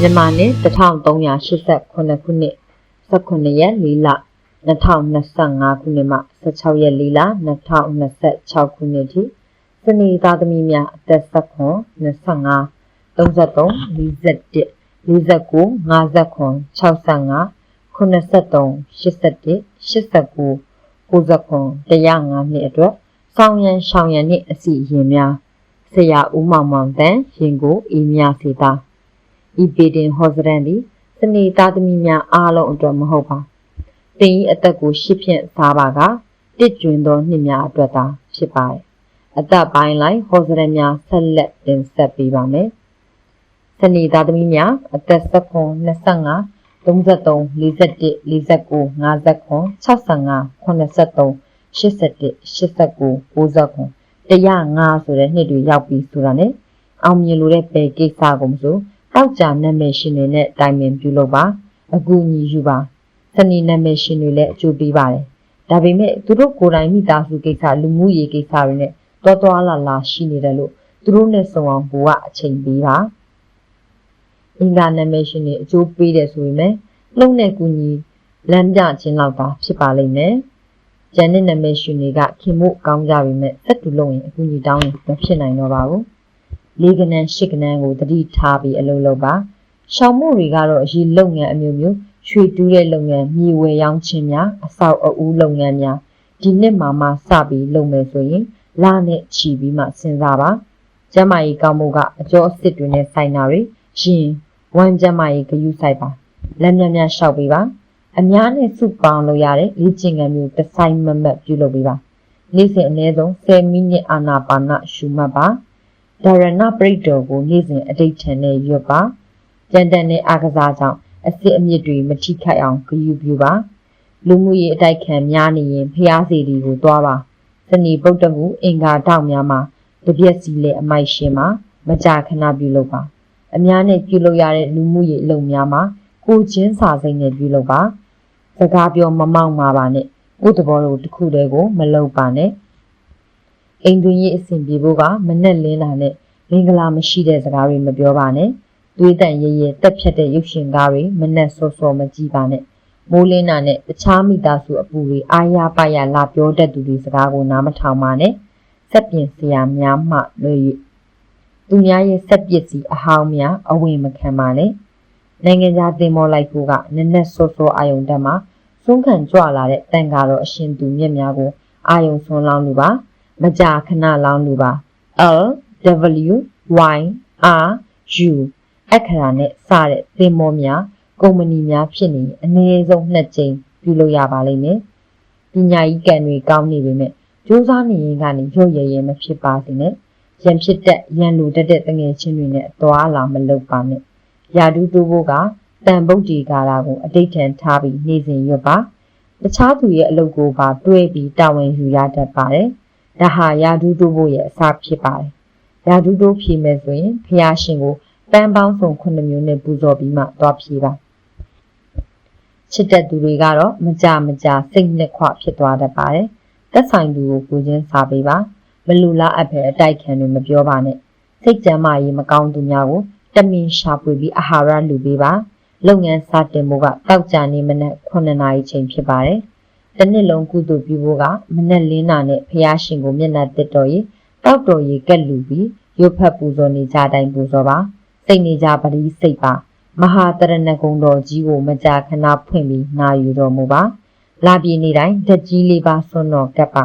မြန်မာနှစ်1389ခုနှစ်18ရက်4လ2025ခုနှစ်မှ16ရက်4လ2026ခုနှစ်ထိစနေသားသမီးများအသက်16 25 33 41 49 59 65 83 81 89 99 105နှစ်အတွက်ဆောင်းရန်ရှောင်းရန်နှင့်အစီအရင်များဆရာဦးမောင်မောင်တန်ရင်ကိုအေးမြစေတာ ဤပေတင်ဟောစရန်သည်စနေသားသမီးများအားလုံးအတွက်မဟုတ်ပါတင်ဤအသက်ကိုရှစ်ဖြင့်စားပါကတစ်ကျွင်သောနှစ်များအတွက်သာဖြစ်ပါတယ်အသက်ပိုင်းလိုက်ဟောစရန်များဆက်လက်တင်ဆက်ပေးပါမယ်စနေသားသမီးများအသက်16 25 33 41 49 59 65 83 81 89 99 105ဆိုတဲ့နှစ်တွေရောက်ပြီဆိုတာနဲ့အောင်မြင်လို့တဲ့ပဲကိစ္စကိုမဆို တောက်ကြနာမည်ရှင်တွေနဲ့တိုင်ပင်ပြုလုပ်ပါအကူအညီယူပါစနေနာမည်ရှင်တွေလည်းအကျိုးပေးပါတယ်ဒါပေမဲ့သူတို့ကိုယ်တိုင်မိသားစုကိစ္စလူမှုရေးကိစ္စတွေနဲ့တော်တော်လာလာရှိနေတယ်လို့သူတို့နဲ့ဆုံအောင်ဘိုးကအချိန်ပေးပါအင်္ဂါနာမည်ရှင်တွေအကျိုးပေးတယ်ဆိုပေမဲ့လုံနဲ့ကူညီလမ်းပြခြင်းလောက်သာဖြစ်ပါလိမ့်မယ်ကျန်တဲ့နာမည်ရှင်တွေကခင်မို့ကောင်းကြပြီမဲ့ဆက်တူလုပ်ရင်အကူအညီတောင်းရင်မဖြစ်နိုင်တော့ပါဘူး လေးကနန်းရှစ်ကနန်းကိုတတိထားပြီးအလုပ်လုပ်ပါရှောင်းမှုတွေကတော့အရေးလုပ်ငန်းအမျိုးမျိုးရွှေတူးတဲ့လုပ်ငန်းမြေဝယ်ရောင်းခြင်းများအဆောက်အဦလုပ်ငန်းများဒီနှစ်မှာမှစပြီးလုပ်မယ်ဆိုရင်လနဲ့ချီပြီးမှစဉ်းစားပါကျမကြီးကောင်းမှုကအကျော်အစ်စ်တွေနဲ့ဆိုင်တာတွေရှင်ဝမ်းကျမကြီးဂယူးဆိုင်ပါလက်မြတ်မြတ်လျှောက်ပေးပါအများနဲ့စုပေါင်းလို့ရတဲ့လေ့ကျင့်ခန်းမျိုးတစ်ဆိုင်မမတ်ပြုလုပ်ပေးပါနေ့စဉ်အနည်းဆုံး10မိနစ်အာနာပါနရှုမှတ်ပါ ဒါရဏပရိတ်တော်ကိုနေ့စဉ်အတိတ်ထန်နဲ့ရွတ်ပါကြံတန်တဲ့အာကစားကြောင့်အစစ်အမြစ်တွေမထိခိုက်အောင်ဂရုပြုပါလူမှုရေးအတိုက်ခံများနေရင်ဖျားစီဒီကိုသွားပါစနေဗုဒ္ဓဟူအင်္ဂါတောက်များမှာတပြက်စီလေအမိုက်ရှင်မှာမကြာခဏပြုလုပ်ပါအများနဲ့ပြုလုပ်ရတဲ့လူမှုရေးအလုပ်များမှာကိုချင်းစာစိတ်နဲ့ပြုလုပ်ပါစကားပြောမမောက်မှာပါနဲ့ကိုယ်တဘောတို့တစ်ခုတည်းကိုမလုပ်ပါနဲ့ အိမ်တွင်ရေးအဆင်ပြေဖို့ကမနဲ့လင်းလာနဲ့မင်္ဂလာမရှိတဲ့စကားတွေမပြောပါနဲ့သွေးတန်ရရဲတက်ဖြတ်တဲ့ရုပ်ရှင်ကားတွေမနဲ့စောစောမကြည့်ပါနဲ့မိုးလင်းတာနဲ့တခြားမိသားစုအပူတွေအားရပါရလာပြောတတ်သူတွေစကားကိုနားမထောင်ပါနဲ့စက်ပြင်စရာများမှလွယ်၍သူများရဲ့စက်ပစ္စည်းအဟောင်းများအဝင်မခံပါနဲ့နိုင်ငံခြားသင်္ဘောလိုက်ဖို့ကနက်နက်စောစောအာယုံတက်မှာဆုံးခံကြွလာတဲ့တန်ကားတော်အရှင်သူမြတ်များကိုအာယုံဆွန်းလောင်းလူပါ မကြာခဏလောင်းလူပါ L W Y R U အခရာနဲ့စတဲ့သင်္ဘောများကုမ္ပဏီများဖြစ်နေအနည်းဆုံးနှစ်ကြိမ်ပြုလုပ်ရပါလိမ့်မယ်ပညာရေးကံတွေကောင်းနေပေမဲ့ကြိုးစားနေရင်ကနေရုပ်ရည်ရည်မဖြစ်ပါစေနဲ့ရန်ဖြစ်တဲ့ရန်လူတက်တဲ့တငယ်ချင်းတွေနဲ့အသွားလာမလုပ်ပါနဲ့ယာဒူးတိုးဖို့ကတန်ပုတ်တီကာလာကိုအတိတ်ထန်ထားပြီးနေစဉ်ရွတ်ပါတခြားသူရဲ့အလုပ်ကိုပါတွဲပြီးတာဝန်ယူရတတ်ပါတယ် ဒါဟာယာဒူးတိုးဖို့ရဲ့အစဖြစ်ပါတယ်ယာဒူးတိုးဖြေမယ်ဆိုရင်ဖျားရှင်ကိုတန်ပေါင်းစုံခုနှစ်မျိုးနဲ့ပူဇော်ပြီးမှသွားဖြေပါချစ်တဲ့သူတွေကတော့မကြမကြစိတ်နှစ်ခွဖြစ်သွားတတ်ပါတယ်သက်ဆိုင်သူကိုကိုချင်းစားပေးပါမလူလားအပ်ပဲအတိုက်ခံတွေမပြောပါနဲ့စိတ်ကြမ်းမာရေးမကောင်းသူများကိုတမင်ရှာဖွေပြီးအာဟာရလူပေးပါလုပ်ငန်းစတင်ဖို့ကတောက်ကြနေမနက်9နာရီချိန်ဖြစ်ပါတယ်။ တစ်နှစ်လုံးကုသိုလ်ပြုဖို့ကမနက်လင်းနာနဲ့ဖျားရှင်ကိုမျက်နှာတက်တော်ရေးတောက်တော်ရေးကက်လူပြီးရုပ်ဖက်ပူဇော်နေကြတိုင်းပူဇော်ပါစိတ်နေကြပရိစိတ်ပါမဟာတရဏဂုံတော်ကြီးကိုမကြာခဏဖွင့်ပြီးနာယူတော်မူပါလာပြည်နေတိုင်းဓကြီးလေးပါဆွန်းတော်ကပ်ပါ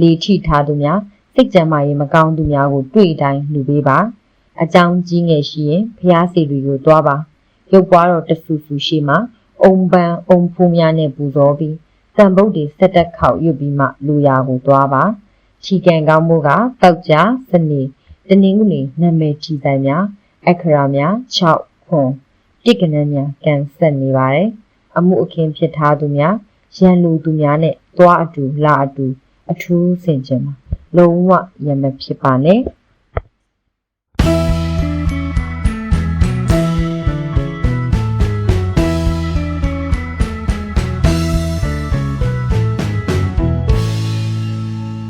လေထိထားသူများစိတ်ကြမ်းမာရေးမကောင်းသူများကိုတွေ့တိုင်းလူပေးပါအကြောင်းကြီးငယ်ရှိရင်ဖျားစီတွေကိုတွားပါရုပ်ပွားတော်တဆူဆူရှိမှအုံပန်းအုံဖူးများနဲ့ပူဇော်ပြီး တန်ဗုဒ္ဓေဆက်တက်ခေါက်ရွတ်ပြီးမှလူရာကိုတွားပါချီကံကောင်းမှုကတောက်ကြစနေတနင်္ဂနွေနာမည်ချီဆိုင်များအခရာများ6ခွန်တိကနန်းများကန်ဆက်နေပါတယ်အမှုအခင်းဖြစ်ထားသူများရန်လူသူများနဲ့တွားအတူလာအတူအထူးဆင်ခြင်ပါလုံးဝရမဖြစ်ပါနဲ့